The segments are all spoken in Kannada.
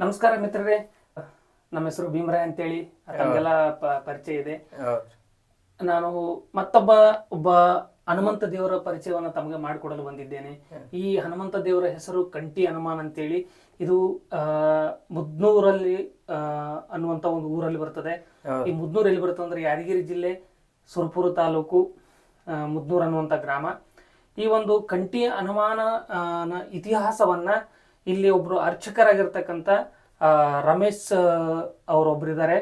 ನಮಸ್ಕಾರ ಮಿತ್ರರೇ. ನಮ್ಮ ಹೆಸರು ಭೀಮರಾಯ್ ಅಂತೇಳಿ. ತಮಗೆಲ್ಲ ಪರಿಚಯ ಇದೆ. ನಾನು ಮತ್ತೊಬ್ಬ ಒಬ್ಬ ಹನುಮಂತ ದೇವರ ಪರಿಚಯವನ್ನು ತಮಗೆ ಮಾಡಿಕೊಡಲು ಬಂದಿದ್ದೇನೆ. ಈ ಹನುಮಂತ ದೇವರ ಹೆಸರು ಕಂಟಿ ಹನುಮಾನ್ ಅಂತೇಳಿ. ಇದು ಮುದ್ನೂರಲ್ಲಿ ಆ, ಅನ್ನುವಂಥ ಒಂದು ಊರಲ್ಲಿ ಬರ್ತದೆ. ಈ ಮುದ್ನೂರು ಎಲ್ಲಿ ಬರುತ್ತೆ ಅಂದ್ರೆ ಯಾದಗಿರಿ ಜಿಲ್ಲೆ ಸುರಪುರ ತಾಲೂಕು ಮುದ್ನೂರ್ ಅನ್ನುವಂಥ ಗ್ರಾಮ. ಈ ಒಂದು ಕಂಟಿ ಹನುಮಾನ ಇತಿಹಾಸವನ್ನ ಇಲ್ಲಿ ಒಬ್ರು ಅರ್ಚಕರಾಗಿರ್ತಕ್ಕಂಥ ಆ, ರಮೇಶ್ ಅವರೊಬ್ಬರಿದ್ದಾರೆ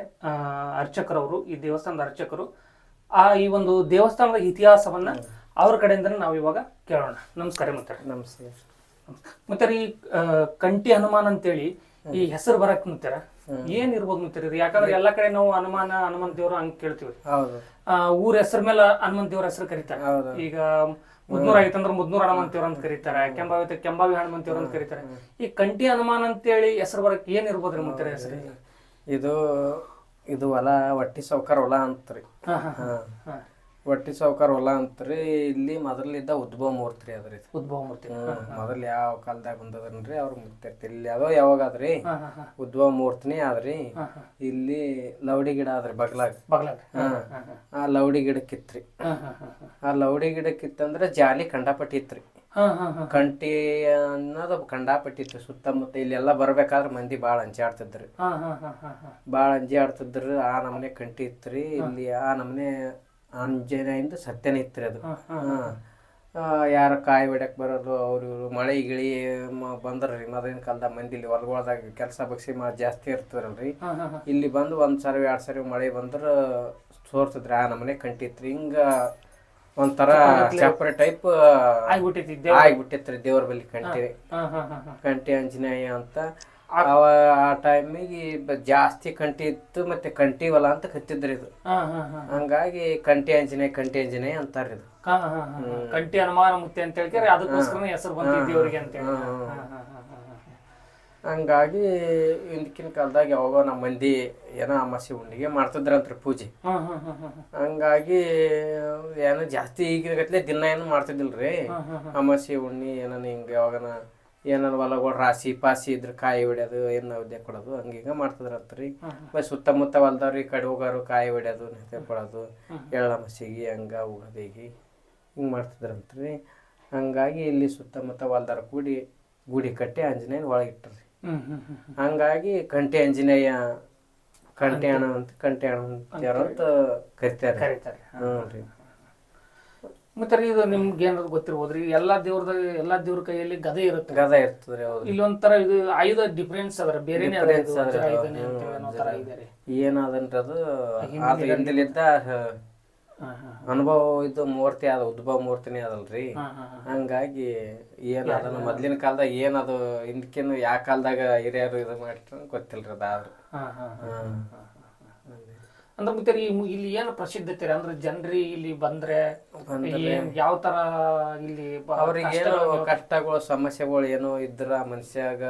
ಅರ್ಚಕರವರು ಈ ದೇವಸ್ಥಾನದ ಅರ್ಚಕರು. ಆ ಈ ಒಂದು ದೇವಸ್ಥಾನದ ಇತಿಹಾಸವನ್ನ ಅವ್ರ ಕಡೆಯಿಂದ ನಾವು ಇವಾಗ ಕೇಳೋಣ. ನಮಸ್ಕಾರ ಮತ್ತೆ ನಮಸ್ತೆ. ಮತ್ತೆ ಈ ಕಂಟಿ ಹನುಮಾನ್ ಅಂತೇಳಿ ಈ ಹೆಸರು ಬರಕ್ ಮುಂತಾರ ಏನ್ ಇರ್ಬೋದು ಇದು ಯಾಕಂದ್ರೆ ಎಲ್ಲಾ ಕಡೆ ನಾವು ಹನುಮಾನ ಹನುಮಂತ ದೇವ್ರ ಹಂಗ್ ಕೇಳ್ತೀವಿ. ಊರ ಹೆಸರ ಮೇಲೆ ಹನುಮಂತ ದೇವ್ರ ಹೆಸರು ಕರೀತಾರೆ. ಈಗ ಮುದ್ನೂರ ಐತಂದ್ರ ಮುದ್ನೂರ ಹನುಮಂತ ದೇವ್ರ ಅಂತ ಕರೀತಾರೆ. ಕೆಂಬಾವಿ ಐತೆ ಕೆಂಬಾವಿ ದೇವ್ರ ಅಂತ ಕರೀತಾರೆ. ಈ ಕಂಟಿ ಹನುಮಾನ್ ಅಂತೇಳಿ ಹೆಸರು ಬರಕ್ ಏನ್ ಇರ್ಬೋದ್ರಿ ಮುಂತಾರ ಹೆಸರು? ಇದು ಇದು ಹೊಲ ಒಟ್ಟಿ ಸೌಕರ್ ಹೊಲ ಅಂತ್ರಿ. ಹಾ. ಹಾ. ಹಾ ಸಾವುಕಾರ ಹೊಲ ಅಂತ್ರಿ ಇಲ್ಲಿ ಮೊದಲಿದ್ದ ಉದ್ಭವ ಮೂರ್ತಿ ರೀ ಅದ್ರಿ ಉದ್ಭವ ಮೂರ್ತಿ ಮೊದಲು ಯಾವ ಕಾಲದಾಗ ಬಂದದ್ರಿ ಅವ್ರ ಮುಗ್ತಿರ್ತಿ ಇಲ್ಲಿ ಯಾವ್ದೋ ಯಾವಾಗಾದ್ರಿ ಉದ್ಭವ ಮೂರ್ತಿನೇ ಆದ್ರಿ ಇಲ್ಲಿ ಲವಡಿ ಗಿಡ ಆದ್ರಿ ಬಗ್ಲಾಗ ಬಗ್ಲಾಗ ಆ ಲವಡಿ ಗಿಡ ಕಿತ್ರಿ ಹಾ ಹಾ ಹಾ ಆ ಲವಡಿ ಗಿಡಕ್ಕಿತ್ತಂದ್ರ ಜಾಲಿ ಕಂಡಾಪಟ್ಟಿ ಇತ್ರಿ ಕಂಟಿ ಅನ್ನೋದು ಕಂಡಾಪಟ್ಟಿ ಇತ್ತು ಸುತ್ತಮುತ್ತ ಇಲ್ಲೆಲ್ಲ ಬರ್ಬೇಕಾದ್ರೆ ಮಂದಿ ಭಾಳ ಅಂಜಿ ಆಡ್ತಿದ್ರಿ ಬಾಳ ಭಾಳ ಅಂಜಿ ಆಡ್ತಿದ್ರು ಆ ನಮನೆ ಕಂಟಿ ಇತ್ರಿ ಇಲ್ಲಿ ಆ ನಮನೆ ಅಂಜನೆಯಿಂದ ಸತ್ಯನ ಇತ್ರಿ ಅದು. ಯಾರು ಯಾರ ಕಾಯಿ ಬಿಡಕ್ಕೆ ಬರೋದು ಅವರು ಇವರು ಮಳೆ ಗಿಳಿ ಮ- ರೀ ಮೊದಲಿನ ಕಾಲದಾಗ ಮಂದಿ ಇಲ್ಲಿ ಹೊಲಗೊಳದಾಗ ಕೆಲಸ ಬಗ್ಸಿ ಮಾ ಜಾಸ್ತಿ ಇರ್ತದಲ್ರಿ ಇಲ್ಲಿ ಬಂದು ಒಂದು ಸರಿ ಎರಡು ಸರಿ ಮಳೆ ಬಂದ್ರೆ ಸೋರ್ತಿದ್ರಿ ಆ ನಮ್ಮನೆ ಕಂಟಿತ್ರಿ ಹಿಂಗ ಒಂಥರ ಚಾಪರೆ ಟೈಪ್ ಆಗಿಬಿಟ್ಟಿತ್ತು ಆಗಿಬಿಟ್ಟಿತ್ತು ರೀ ದೇವ್ರ ಬಲ್ಲಿ ಕಂಟಿ. ಕಂಟಿ ಆಂಜನೇಯ ಅಂತ ಅವ ಆ ಟೈಮಿಗೆ ಜಾಸ್ತಿ ಕಂಟಿ ಇತ್ತು ಮತ್ತೆ ಕಂಟಿ ಹೊಲ ಅಂತ ಕತ್ತಿದ್ರಿ ಇದು ಹಂಗಾಗಿ ಕಂಟಿ ಆಂಜನೇಯ ಕಂಟಿ ಆಂಜನೇಯ ಅಂತಾರ ಇದು. ಕಂಟಿ ಹನುಮಾನ ಮುಕ್ತಿ ಅಂತ ಹೇಳ್ತಾರೆ ಅದಕ್ಕೋಸ್ಕರ ಹೆಸರು ಬಂದಿದ್ದೆ ಅಂತ ಹೇಳಿ. ಹಂಗಾಗಿ ಹಿಂದಿನ ಕಾಲದಾಗ ಯಾವಾಗ ನಮ್ಮ ಮಂದಿ ಏನೋ ಅಮಾಸೆ ಹುಣ್ಣಿಗೆ ಮಾಡ್ತಿದ್ರಂತ್ರಿ ಪೂಜೆ. ಹಂಗಾಗಿ ಏನೋ ಜಾಸ್ತಿ ಈಗಿನ ಗತ್ಲೆ ದಿನ ಏನು ಮಾಡ್ತಿದ್ದಿಲ್ರಿ ಅಮಾಸೆ ಉಣ್ಣಿ ಏನೋ ಹಿಂಗೆ ಯಾವಾಗನ ಏನಾರ ಹೊಲಗಳು ರಾಸಿ ಪಾಸಿ ಇದ್ರ ಕಾಯಿ ಹೊಡ್ಯೋದು ಏನು ನೈವೇದ್ಯ ಕೊಡೋದು ಹಂಗೀಗ ಮಾಡ್ತದ್ರಂತ್ರಿ. ಮತ್ತೆ ಸುತ್ತಮುತ್ತ ಹೊಲ್ದವ್ರು ಈ ಕಡೆ ಹೋಗೋರು ಕಾಯಿ ಹೊಡ್ಯೋದು ನೈವೇದ್ಯ ಕೊಡೋದು ಎಳ್ಳಮಸಿಗೆ ಹಂಗ ಉಗದಿಗೆ ಹಿಂಗೆ ಮಾಡ್ತಿದ್ರಂತ್ರಿ. ಹಂಗಾಗಿ ಇಲ್ಲಿ ಸುತ್ತಮುತ್ತ ಹೊಲ್ದವ್ರು ಕೂಡಿ ಗುಡಿ ಕಟ್ಟಿ ಆಂಜನೇಯನ ಒಳಗಿಟ್ರಿ. ಹಂಗಾಗಿ ಕಂಟಿ ಆಂಜನೇಯ ಕಂಟಿ ಅಣ್ಣ ಅಂತ ಕಂಟೆ ಅಣ್ಣ ಅಂತ ಕರಿತಾರೆ. ಕರೀತಾರೆ. ಹ್ಞೂ ರೀ. ಮತ್ತೆ ರೀ ಇದು ನಿಮ್ಗೆ ಏನಾದ್ರು ಗೊತ್ತಿರ್ಬೋದ್ರಿ? ಎಲ್ಲಾ ದೇವ್ರದ ಎಲ್ಲಾ ದೇವ್ರ ಕೈಯಲ್ಲಿ ಗದೆ ಇರುತ್ತೆ. ಗದ ಇರ್ತದ್ರಿ ಹೌದು. ಇಲ್ಲಿ ಒಂಥರ ಇದು ಆಯುಧ ಡಿಫ್ರೆನ್ಸ್ ಅದರ ಬೇರೆನೇ ಅದ ಇದು Difference ಅದ, ವಜ್ರ ಆಯುಧನೇ ಅಂತ ಅನ್ನೋ ತರ ಇದೆ ರೀ. ಏನದಂದ್ರೆ ಅದು ಅದು ಹಿಂದಲಿದ್ದ ಹಾ, ಹಾ, ಅನುಭವ ಇದು ಮೂರ್ತಿ ಅದ ಉದ್ಭವ ಮೂರ್ತಿನೇ ಅದಲ್ರಿ. ಹಾ, ಹಾ, ಹಾ. ಹಂಗಾಗಿ ಏನ್ ಅದನ್ನ ಮೊದ್ಲಿನ ಕಾಲದಾಗ ಏನದು ಹಿಂದಕಿನ ಯಾವ ಕಾಲದಾಗ ಹಿರಿಯರು ಇದು ಮಾಡಿಟ್ರ ಗೊತ್ತಿಲ್ರಿ ಅದಾದ್ರು ಹಾ, ಹಾ, ಹಾ. ಹ್ಮ್. ಅಂದ್ರೆ ಮತ್ತೆ ಇಲ್ಲಿ ಏನು ಪ್ರಸಿದ್ಧತೆ ರೀ? ಅಂದ್ರೆ ಜನರಿ ಇಲ್ಲಿ ಬಂದ್ರೆ ಏನ್ ಯಾವ ತರ ಇಲ್ಲಿ ಬ- ಅವ್ರಿಗೆ ಏನೋ ಕಷ್ಟಗಳು ಸಮಸ್ಯೆಗಳು ಏನೋ ಇದ್ರ ಮನುಷ್ಯಾಗ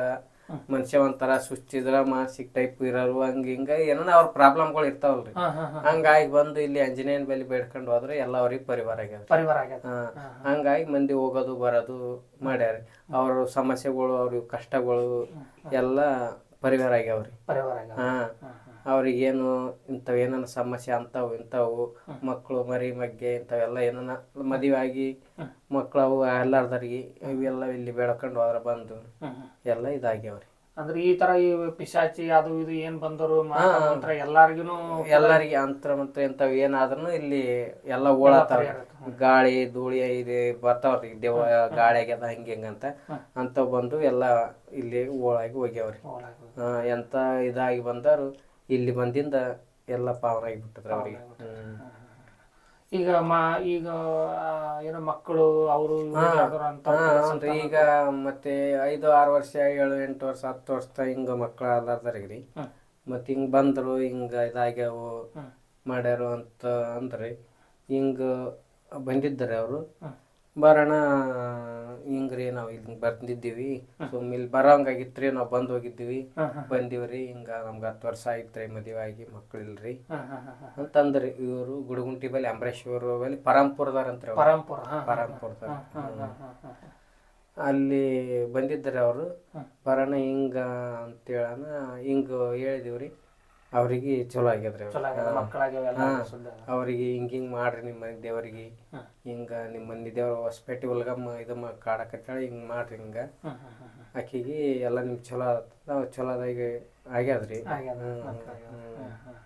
ಮನುಷ್ಯ ಒಂಥರ ಸುಸ್ತಿದ್ರ ಮಾನಸಿಕ ಟೈಪ್ ಇರೋರು ಹಂಗ ಹಿಂಗ ಏನೋ ಅವ್ರ ಪ್ರಾಬ್ಲಮ್ಗಳು ಇರ್ತಾವಲ್ರಿ. ಹಾ, ಹಾ, ಹಾ. ಹಂಗಾಗಿ ಬಂದು ಇಲ್ಲಿ ಆಂಜನೇಯನ ಬಲಿ ಬೇಡ್ಕೊಂಡು ಹೋದ್ರೆ ಎಲ್ಲ ಅವ್ರಿಗೆ ಪರಿವಾರ ಆಗ್ಯದ. ಪರಿವಾರ ಆಗ್ಯದ. ಹಾ. ಹಂಗಾಗಿ ಮಂದಿ ಹೋಗೋದು ಬರೋದು ಮಾಡ್ಯಾರ. ಅವ್ರ ಸಮಸ್ಯೆಗಳು ಅವ್ರ ಕಷ್ಟಗಳು ಎಲ್ಲ ಪರಿವಾರ ಆಗ್ಯಾವ್ರಿ. ಪರಿವಾರ ಆಗ್ಯದ ಹಾ. ಅವ್ರಿಗೇನು ಇಂಥವು ಏನಾನ ಸಮಸ್ಯೆ ಅಂತಾವು ಇಂಥವು ಮಕ್ಕಳು ಮರಿ ಮಗ್ಗೆ ಇಂಥವೆಲ್ಲ ಏನಾನ ಮದುವೆ ಆಗಿ ಮಕ್ಕಳು ಎಲ್ಲಾರ್ದರಿಗೆ ಇವೆಲ್ಲ ಇಲ್ಲಿ ಬೆಳ್ಕೊಂಡು ಹೋದ್ರ ಬಂದು. ಎಲ್ಲ ಇದಾಗ್ಯಾವ್ರಿ. ಅಂದ್ರೆ ಈ ತರ ಈ ಪಿಶಾಚಿ ಅದು ಇದು ಏನ್ ಬಂದರು ಎಲ್ಲಾರ್ಗುನು ಎಲ್ಲರಿಗೆ ಅಂತರ ಮಂತ್ರ ಇಂಥವು ಏನಾದ್ರೂ ಇಲ್ಲಿ ಎಲ್ಲ ಓಡಾತಾವ್ರಿ ಗಾಳಿ ಧೂಳಿ ಇದು ಬರ್ತಾವ್ರಿ ದೇವ ಗಾಳಿ ಆಗ್ಯದ ಹಿಂಗೆ ಹಿಂಗಂತ ಅಂಥವು ಬಂದು ಎಲ್ಲ ಇಲ್ಲಿ ಓಳಾಗಿ ಹೋಗ್ಯಾವ್ರಿ. ಎಂತ ಇದಾಗಿ ಬಂದಾರು ಇಲ್ಲಿ ಬಂದಿಂದ ಎಲ್ಲ ಪಾವನ ಆಗಿಬಿಟ್ಟಿದ್ರೆ ಅವ್ರಿಗೆ ಈಗ ಮಾ ಈಗ ಏನೋ ಮಕ್ಕಳು ಅವರು ಅಂತ ಈಗ ಮತ್ತೆ ಐದು ಆರು ವರ್ಷ ಏಳು ಎಂಟು ವರ್ಷ ಹತ್ತು ವರ್ಷ ಹಿಂಗ ಮಕ್ಳು ಅಲ್ಲಾರ್ದಾರಿಗೆ ಹ್ಮ್. ಮತ್ತೆ ಹಿಂಗ ಬಂದ್ರು ಹಿಂಗ ಇದಾಗ್ಯಾವು ಮಾಡ್ಯಾರು ಅಂತ ಅಂದ್ರಿ. ಹಿಂಗ ಬಂದಿದ್ದಾರೆ ಅವರು. ಹ್ಮ್. ಹಿಂಗ್ ರೀ ನಾವು ಇಲ್ಲಿ ಬಂದಿದ್ದೀವಿ ಸುಮ್ ಇಲ್ಲಿ ಬರೋಂಗಾಗಿತ್ರಿ ನಾವು ಬಂದ್ ಹೋಗಿದ್ದೀವಿ. ಬಂದಿವ್ರಿ ಹಿಂಗ ನಮ್ಗೆ ಹತ್ತು ವರ್ಷ ಆಯ್ತ್ರಿ ಮದುವೆ ಆಗಿ ಹಾ. ಅಂತಂದ್ರಿ ಇವರು ಗುಡುಗುಂಟಿ ಬಲ್ಲಿ ಅಂಬರೇಶ್ವರ ಬಲ್ಲಿ ಪರಂಪುರದಾರ ಅಂತ ಅವ್ರು. ಪರಂಪುರ ಪರಂಪುರದ ಪರಂಪುರದಾರ. ಅಲ್ಲಿ ಬಂದಿದ್ದಾರೆ ಅವರು. ಬರೋಣ ಹಿಂಗ ಅಂತೇಳನ ಹಿಂಗ ಹೇಳಿದಿವ್ರಿ ಅವ್ರಿಗೆ ಚಲೋ ಆಗ್ಯದ್ರಿ ಅವ್ರಿಗೆ. ಚಲೋ ಆಗ್ಯದ ಎಲ್ಲ. ಸುದ್ದ ಅವ್ರಿಗೆ ಹಿಂಗ ಹಿಂಗ್ ಮಾಡ್ರಿ ನಿಮ್ಮ ಮನೆ ದೇವರಿಗೆ. ಹಿಂಗ ನಿಮ್ಮ ಮಂದಿ ದೇವ್ರ ಹೊಸಪೇಟೆ ಒಲ್ಗಮ್ಮ ಇದು ಮಾ ಕಾಡಕತ್ತಾಳ ಹಿಂಗ್ ಮಾಡ್ರಿ ಹಿಂಗ ಹ್ಮ್ ಹ್ಮ್ ಹ್ಮ್ ಹ್ಮ್ ಆಕಿಗೆ ಎಲ್ಲ ನಿಮ್ ಚಲೋ ಆತದ ಚಲೋ ಅದಾಗ ಆಗ್ಯಾದ್ರಿ ಆಗ್ಯಾದ ಹ್ಮ್, ಹ್ಮ್. ಹ್ಮ್ ಹ್ಮ್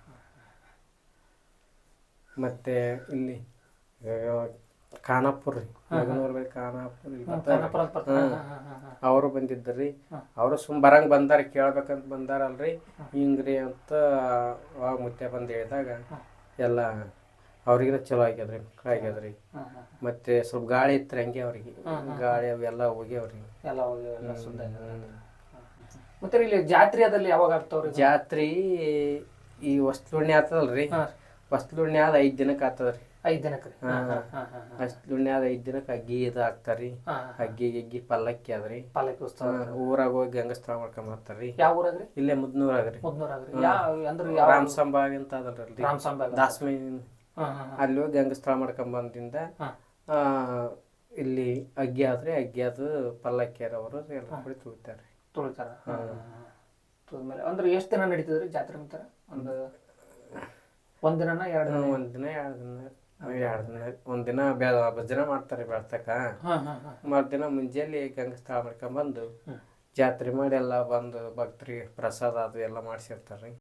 ಮತ್ತೆ ಇಲ್ಲಿ ಖಾನಾಪುರ ರೀ. ನಗನೂರ್ ಬಳಿ ಖಾನಾಪುರ ಇಲ್ಲಿ ಬರ್ತಾರ. ಅವರು ಬಂದಿದ್ದರಿ ರೀ. ಅವರು ಸುಮ್ ಬರಂಗ್ ಬಂದಾರ ಕೇಳ್ಬೇಕಂತ ಬಂದಾರಲ್ರಿ ಹಿಂಗ್ರಿ ಅಂತ ಅವಾಗ ಮುತ್ತೆ ಬಂದು ಹೇಳಿದಾಗ ಎಲ್ಲ ಅವ್ರಿಗಿನ ಚಲೋ ಆಗ್ಯದ್ರಿ ಮಕ್ಳು ಆಗ್ಯದ್ರಿ. ಮತ್ತೆ ಸ್ವಲ್ಪ ಗಾಳಿ ಇತ್ತು ಹಂಗೆ ಅವ್ರಿಗೆ. ಗಾಳಿ ಅವೆಲ್ಲ ಹೋಗ್ಯಾವ್ರಿ. ಎಲ್ಲ ಹೋಗಿ ಎಲ್ಲ ಸುದ್ದ ಮತ್ತೆ ಇಲ್ಲಿ ಜಾತ್ರೆ ಅದಲ್ಲಿ ಯಾವಾಗ ಆಗ್ತಾವ್ರಿ ಜಾತ್ರಿ ಈ ವಸ್ತುಣ್ಣಿ ಆತದಲ್ರಿ. ವಸ್ತುಣ್ಣೆ ಆದ ಐದ್ ದಿನಕ್ಕೆ ಆತದ್ರಿ. ಐದ್ ದಿನಕ್ಕೆ ರೀ. ವಸ್ತುಣ್ಣೆ ಆದ ಐದ್ ದಿನಕ್ಕೆ ಅಗ್ಗಿ ಇದು ಹಾಕ್ತಾರ್ರಿ. ಹಾ, ಹಾ. ಅಗ್ಗಿ ಗಿಗ್ಗಿ ಪಲ್ಲಕ್ಕಿ ಅದ್ರಿ ಪಾಲಕಿ ಉತ್ಸವ ಊರಾಗ ಹೋಗಿ ಗಂಗಸ್ಥಳ ಮಾಡ್ಕೊಂಡ್ ಬರ್ತಾರ್ರಿ. ಯಾವ ಊರಾಗ್ರಿ? ಇಲ್ಲೇ ಮುದ್ನೂರಾಗ್ರಿ. ಮುದ್ನೂರಾಗ್ರಿ ಯಾವ ಅಂದ್ರೆ ಯಾವ ರಾಮ್ ಸಂಭಾಗ ಅಂತ ಅದಲ್ರಿ ರಾಮ್ ಸಂಬಾಗ ದಾಸ್ಮಿ ಅಲ್ಲಿ ಹೋಗಿ ಗಂಗಸ್ಥಳ ಮಾಡ್ಕೊಂಡ್ ಬಂದಿಂದ ಹಾ. ಆ, ಇಲ್ಲಿ ಅಗ್ಗಿ ಆದ್ರೆ. ಅಗ್ಗಿ ಅದು ಪಲ್ಲಕ್ಕಿಯರವರು ಎಲ್ಲ ಕೂಡಿ ತುಳಿತಾರೆ. ತುಳಿತಾರ ತುಳಿದ್ಮೇಲೆ. ಅಂದ್ರೆ ಎಷ್ಟು ದಿನ ನಡೀತದ್ರಿ ಜಾತ್ರೆ ಅಂತಾರ ಒಂದು ಒಂದ್ ದಿನನ ಎರಡು ದಿನ? ಒಂದ್ ದಿನ ಎರಡ್ ದಿನ. ಎರಡ್ ದಿನ ಒಂದ್ ದಿನ ಬೆ ಭಜನೆ ಮಾಡ್ತಾರೆ ಬೆಳ್ತಕ್ಕ. ಮರುದಿನ ಮುಂಜಾನೆ ಗಂಗಸ್ಥಳ ಮಾಡ್ಕೊಂಡ್ ಬಂದು ಜಾತ್ರೆ ಮಾಡಿ ಎಲ್ಲ ಬಂದು ಭಕ್ತರಿಗೆ ಪ್ರಸಾದ ಅದು ಎಲ್ಲ ಮಾಡಿಸಿರ್ತಾರ್ರಿ.